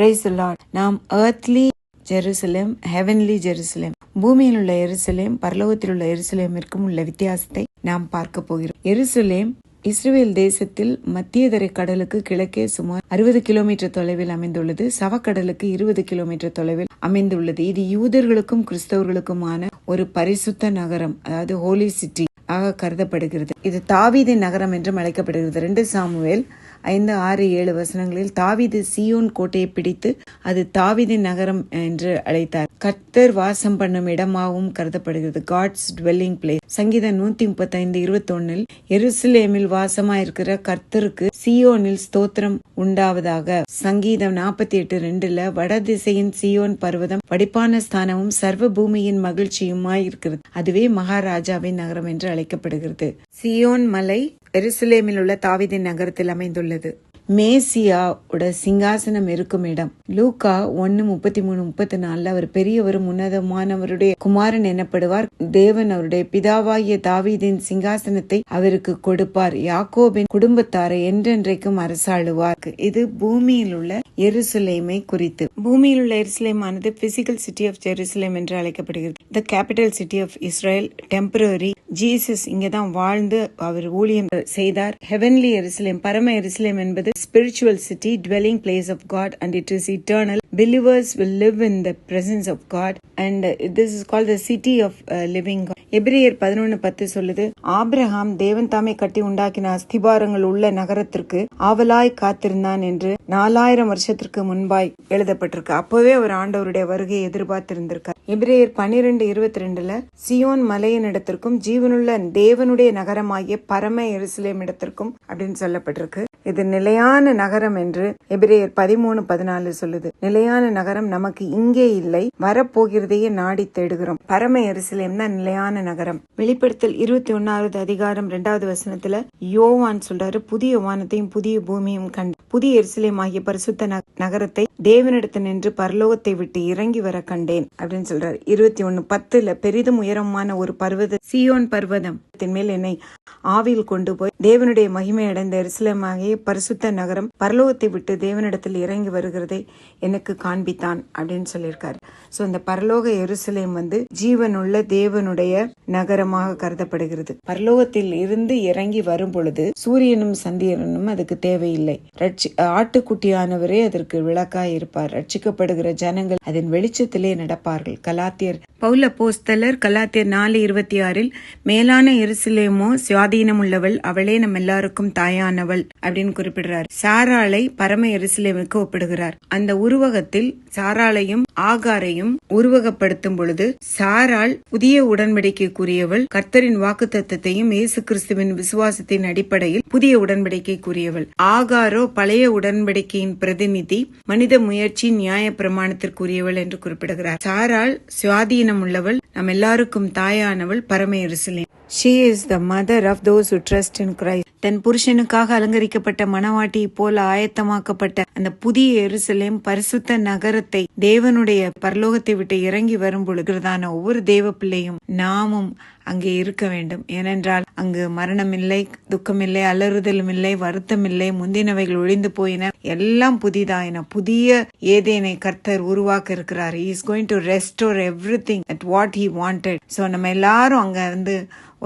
Price Lord நாம் earthly Jerusalem heavenly Jerusalem பூமியில் உள்ள எருசலேம் பரலோகத்தில் உள்ள எருசலேமிற்கும் உள்ள வித்தியாசத்தை நாம் பார்க்க போகிறோம். எருசலேம் இஸ்ரேல் தேசத்தில் மத்தியதரை கடலுக்கு கிழக்கே சுமார் அறுபது கிலோமீட்டர் தொலைவில் அமைந்துள்ளது. சவக்கடலுக்கு இருபது கிலோமீட்டர் தொலைவில் அமைந்துள்ளது. இது யூதர்களுக்கும் கிறிஸ்தவர்களுக்குமான ஒரு பரிசுத்த நகரம் அதாவது ஹோலி சிட்டி ஆக கருதப்படுகிறது. இது தாவீது நகரம் என்றும் அழைக்கப்படுகிறது. ரெண்டு சாமுவேல் ஐந்து ஆறு ஏழு வசனங்களில் தாவீது சியோன் கோட்டையை பிடித்து அது தாவிது நகரம் என்று அழைத்தார். கர்த்தர் வாசம் பண்ணும் இடமாகவும் கருதப்படுகிறது. காட்ஸ் டுவெல்லிங் பிளேஸ் சங்கீதம் நூத்தி முப்பத்தி ஐந்து இருபத்தி ஒன்னில் எருசலேமில் வாசமாயிருக்கிற கர்த்தருக்கு சியோனில் ஸ்தோத்திரம் உண்டாவதாக. சங்கீதம் நாற்பத்தி எட்டு ரெண்டுல வடதிசையின் சியோன் பர்வதம் படிப்பான ஸ்தானமும் சர்வ பூமியின் மகிழ்ச்சியுமாய் இருக்கிறது அதுவே மகாராஜாவின் நகரம் என்று அழைக்கப்படுகிறது. சியோன் மலை எருசலேமில் உள்ள தாவீதின் நகரத்தில் அமைந்துள்ளது. மேசியாவோட சிங்காசனம் இருக்கும் இடம். லூகா ஒன்னு முப்பத்தி மூணு முப்பத்தி நாலுல அவர் பெரியவரும் உன்னதமானவருடைய குமாரன் எனப்படுவார். தேவன் அவருடைய பிதாவாகிய தாவீதின் சிங்காசனத்தை அவருக்கு கொடுப்பார். யாக்கோபின் குடும்பத்தாரை என்றென்றைக்கும் அரசாளுவார். இது பூமியில் உள்ள எருசலேமை குறித்து. பூமியில் உள்ள எருசலேமானது பிசிக்கல் சிட்டி ஆஃப் ஜெருசலேம் என்று அழைக்கப்படுகிறது. The capital city of Israel temporary Jesus இங்கதான் வாழ்ந்து அவர் ஊழியம் செய்தார். ஹெவன்லி எருசலேம் பரம எருசலேம் என்பது spiritual city dwelling place of God and it is eternal believers will live in the presence of God and this is call the city of living uh, பதினொன்று பத்து சொல்லுது ஆப்ரஹாம் தேவன் தாமே கட்டி உண்டாக்கின அஸ்திபாரங்கள் உள்ள நகரத்திற்கு ஆவலாய் காத்திருந்தான் என்று நாலாயிரம் வருஷத்திற்கு முன்பாய் எழுதப்பட்டிருக்கு. அப்போவே ஒரு ஆண்டவருடைய வருகையை எதிர்பார்த்திருந்திருக்கார். எபிரேயர் பன்னிரெண்டு இருபத்தி ரெண்டுல சியோன் மலையின் இடத்திற்கும் ஜீவனுள்ள தேவனுடைய நகரமாகிய பரம எருசலேம் இடத்திற்கும் அப்படின்னு சொல்லப்பட்டிருக்கு. இது நிலையான நகரம் என்று எபிரேயர் பதிமூணு பதினாலு சொல்லுது. நிலையான நகரம் நமக்கு இங்கே இல்லை வரப்போகிறதையே நாடி தேடுகிறோம். பரம எருசலேம் தான் நிலையான நகரம். வெளிப்படுத்தல் இருபத்தி ஒன்னாவது அதிகாரம் ரெண்டாவது வசனத்துல யோவான் சொல்றாரு புதிய வானத்தையும் புதிய பூமியும் கண்டு புதிய எருசலேம் ஆகிய பரிசுத்த நக- நகரத்தை தேவனிடத்து நின்று பரலோகத்தை விட்டு இறங்கி வர கண்டேன் அப்படின்னு சொல்றாரு. இருபத்தி ஒன்னு பத்துல பெரிதும் உயரமான ஒரு பர்வத சியோன் பர்வதம் மேல் என்னை ஆவியில் கொண்டு போய் தேவனுடைய மகிமை அடைந்த எருசலேமாகிய பரிசுத்த நகரம் பரலோகத்தை விட்டு தேவனிடத்தில் இறங்கி வருகிறதை எனக்கு காண்பித்தான் அப்படின்னு சொல்லியிருக்காரு. ஸோ இந்த பரலோக எருசலேம் வந்து ஜீவனுள்ள தேவனுடைய நகரமாக கருதப்படுகிறது. பரலோகத்தில் இருந்து இறங்கி வரும் பொழுது சூரியனும் சந்திரனும் அதுக்கு தேவையில்லை. ரட்சி- ஆட்டுக்குட்டியானவரே அதற்கு விளக்காய் இருப்பார். ரட்சிக்கப்படுகிற ஜனங்கள் அதன் வெளிச்சத்திலே நடப்பார்கள். கலாத்தியர் பவுல போஸ்தலர் கலாத்தியர் நாலு இருபத்தி ஆறில் மேலான எருசலேமோ சுவாதீனமுள்ளவள் அவளே நம் எல்லாருக்கும் தாயானவள் அப்படின்னு குறிப்பிடுறார். சாராளை பரம எருசலேமுக்கு ஒப்பிடுகிறார். அந்த உருவகத்தில் சாராளையும் ஆகாரையும் உருவகப்படுத்தும் பொழுது சாரால் புதிய உடன்படிக்கைக்குரியவள் கர்த்தரின் வாக்கு தத்தத்தையும் இயேசு கிறிஸ்துவின் விசுவாசத்தின் அடிப்படையில் புதிய உடன்படிக்கைக்குரியவள். ஆகாரோ பழைய உடன்படிக்கையின் பிரதிநிதி மனித முயற்சி நியாய பிரமாணத்திற்குரியவள் என்று குறிப்பிடுகிறார். சாரால் சுவாதீனம் உள்ளவள் நம் எல்லாருக்கும் தாயானவள் பரம எருசலேம். She is the mother of those who trust in தன் புருஷனுக்காக அலங்கரிக்கப்பட்ட மணவாட்டி போல ஆயத்தமாக்கப்பட்ட அந்த புதிய எருசலேம் பரிசுத்த நகரத்தை தேவனுடைய பரலோகத்தை விட்டு இறங்கி வரும் பொழுதுதான ஒவ்வொரு தேவ பிள்ளையும் நாமும் அங்கே இருக்க வேண்டும். ஏனென்றால் அங்கு மரணம் இல்லை துக்கம் இல்லை அலறுதலும் இல்லை வருத்தம் இல்லை முந்தினவைகள் ஒழிந்து போயின. எல்லாம் புதிதாயின. புதிய ஏதேனை கர்த்தர் உருவாக்க இருக்கிறார் is going to restore everything at what he wanted so நம்ம எல்லாரும் அங்க வந்து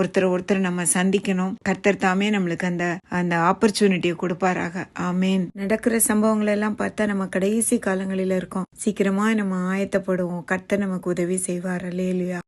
ஒருத்தர் ஒருத்தர் நம்ம சந்திக்கணும். கர்த்தர் தாமே நம்மளுக்கு நம்மளுக்கு அந்த அந்த ஆப்பர்ச்சுனிட்டியை கொடுப்பாராக. ஆமேன். நடக்கிற சம்பவங்கள் எல்லாம் பார்த்தா நம்ம கடைசி காலங்களில இருக்கோம். சீக்கிரமா நம்ம ஆயத்தப்படுவோம். கர்த்தர் நமக்கு உதவி செய்வார். அல்லேலுயா.